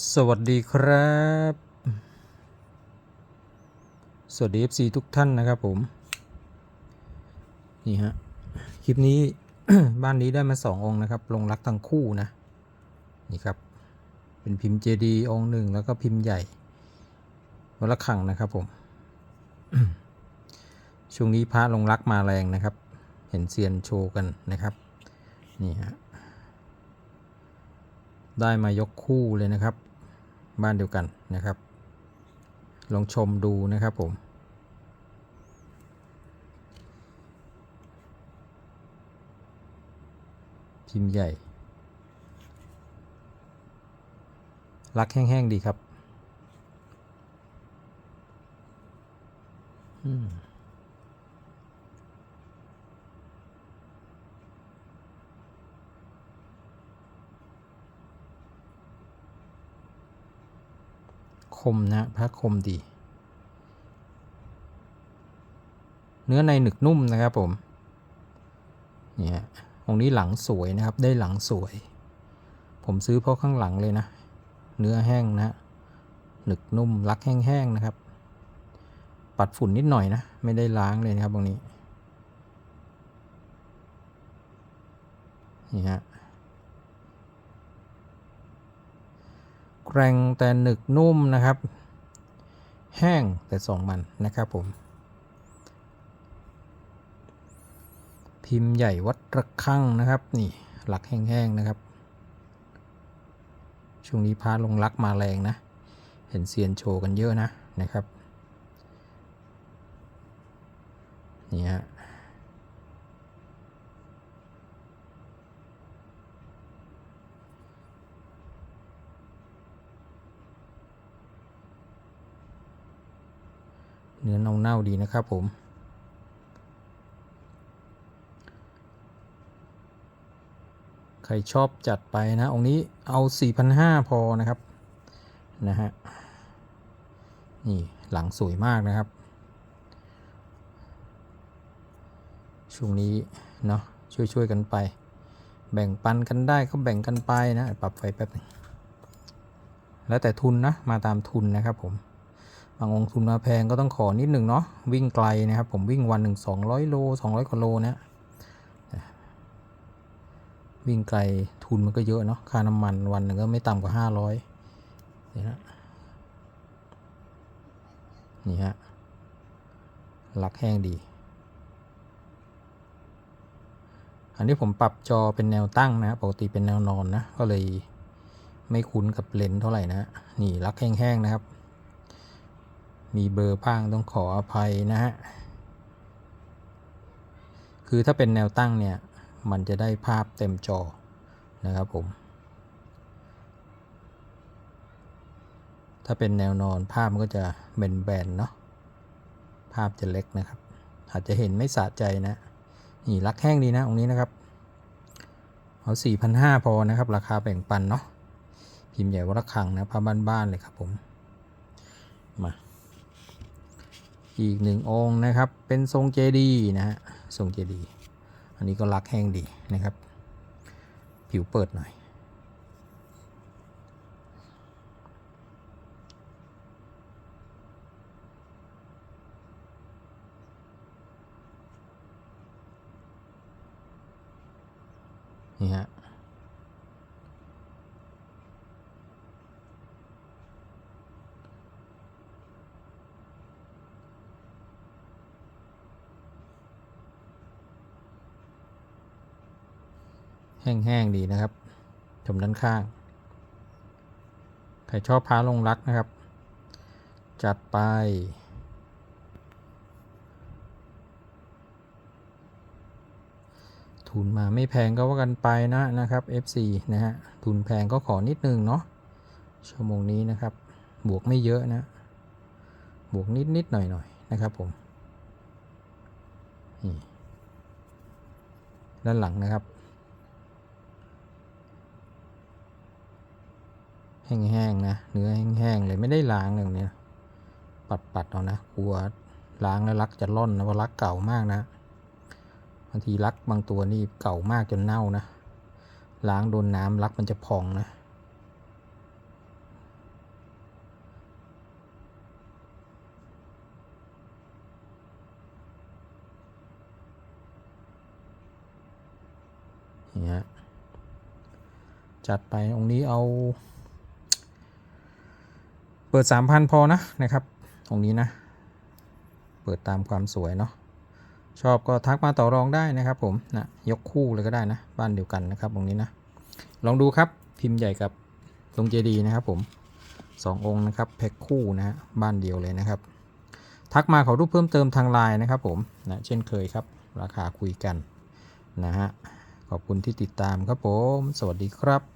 สวัสดีครับ สวัสดี FC ทุกท่านนะครับผม นี่ฮะ คลิปนี้ บ้านนี้ได้มาสององค์นะครับ ลงรักทั้งคู่นะ นี่ครับ เป็นพิมพ์เจดีองค์หนึ่งแล้วก็พิมพ์ใหญ่วัละขังนะครับผม ช่วงนี้พระลงรักมาแรงนะครับ เห็นเซียนโชว์กันนะครับ นี่ฮะ ได้มายกคู่เลยนะครับ บ้านเดียวกันนะครับ ลองชมดูนะครับผม พิมพ์ใหญ่ รักแห้งๆดีครับ อืม คมนะพระคมดี เนื้อในหนึกนุ่มนะครับผมเนี่ยองนี้หลังสวยนะครับได้หลังสวย ผมซื้อเพราะข้างหลังเลยนะ เนื้อแห้งนะหนึกนุ่มรักแห้งๆนะครับ ปัดฝุ่นนิดหน่อยนะ ไม่ได้ล้างเลยนะครับตรงนี้นี่ฮะ แรงแต่หนึกนุ่มนะครับ แห้งแต่สองมันนะครับผม พิมพ์ใหญ่วัดระฆังนะครับ นี่หลักแห้งๆนะครับ ช่วงนี้พาลงรักมาแรงนะ เห็นเซียนโชว์กันเยอะนะนะครับนี่ฮะ เนื้อเน่าๆดีนะครับผม ใครชอบจัดไปนะ องค์นี้เอา 4,500 พอนะครับ นะฮะ นี่หลังสวยมากนะครับ ช่วงนี้เนาะช่วย ๆ กันไป แบ่งปันกันได้ก็แบ่งกันไปนะ ปรับไฟแป๊บหนึงแล้วแต่ทุนนะ มาตามทุนนะครับผม บางองค์ทุนมาแพงก็ต้องขอนิดหนึ่งเนาะวิ่งไกลนะครับ ผมวิ่งวันหนึ่งสองร้อยโลสองร้อยกว่าโลเนะวิ่งไกลทุนมันก็เยอะเนาะค่าน้ำมันวันหนึ่งก็ไม่ต่ำกว่าห้าร้อยนี่ฮะนี่ฮะลักแห้งดี อันนี้ผมปรับจอเป็นแนวตั้งนะปกติเป็นแนวนอนนะ ก็เลยไม่คุ้นกับเลนส์เท่าไหร่นะ นี่ลักแห้งๆนะครับ มีเบอร์บ้างต้องขออภัยนะฮะ คือถ้าเป็นแนวตั้งเนี่ย มันจะได้ภาพเต็มจอนะครับผม ถ้าเป็นแนวนอนภาพมันก็จะแบนๆเนาะ ภาพจะเล็กนะครับ อาจจะเห็นไม่สะใจนะ นี่รักแห้งดีนะองนี้นะครับ เอา4,500พอนะครับ ราคาแบ่งปันเนาะ พิมพ์ใหญ่วัดระฆังนะผ้าบ้านๆเลยครับผม มา อีกหนึ่งองค์นะครับ เป็นทรงเจดีย์นะฮะ ทรงเจดีย์อันนี้ก็รักแห้งดีนะครับ ผิวเปิดหน่อย นี่ฮะ แห้งๆดีนะครับชมด้านข้าง ใครชอบพาลงรักนะครับ จัดไป ทุนมาไม่แพงก็ว่ากันไปนะนะครับ FC นะฮะ ทุนแพงก็ขอนิดนึงเนาะ ชั่วโมงนี้นะครับ บวกไม่เยอะนะ บวกนิดนิดหน่อยหน่อยนะครับผมด้านหลังนะครับ แห้งๆนะ เนื้อแห้งๆเลยไม่ได้ล้างอย่างนี้ปัดๆเอานะกลัวล้างแล้วรักจะล่อนนะเพราะรักเก่ามากนะบางทีรักบางตัวนี่เก่ามากจนเน่านะล้างโดนน้ำรักมันจะพองนะนี่ฮะจัดไปองค์นี้เอา เปิด 3,000 พอนะนะครับองนี้นะ เปิดตามความสวยเนาะชอบก็ทักมาต่อรองได้นะครับ ผมนะยกคู่เลยก็ได้นะ บ้านเดียวกันนะครับ ตรงนี้นะ ลองดูครับพิมพ์ใหญ่กับตรงเจดีนะครับ ผมสององค์นะครับแพ็คคู่นะฮะบ้านเดียวเลยนะครับ ทักมาขอรูปเพิ่มเติมทางไลน์นะครับ ผมนะเช่นเคยครับ ราคาคุยกันนะฮะขอบคุณที่ติดตามครับผม สวัสดีครับ